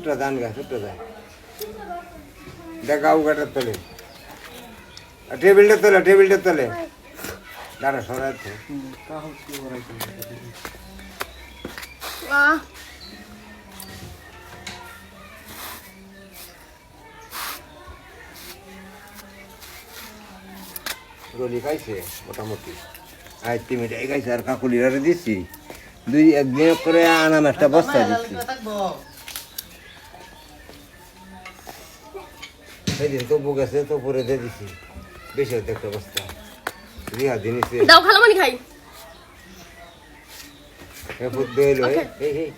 ছোট্টা দান গা ছোট্টা দান দেখা উগাটার তলে। আর টেবিলটা তলে টেবিলটা তলে। দাঁড়া সরাচ্ছে আহ রলি খাইছে, মোটামুটি। আর তিন মিটাই খাইছে, আর দিছি। দুই একদিন করে আনাম একটা বস্তা দিচ্ছি সেদিন তবু গেছে তো পরে দিয়ে দিছি। বেশি হতে একটা বস্তা। রিহা দিনিছে দাও খালো মানে খাই। এ ফুট দিয়ে এলো, এই, এই।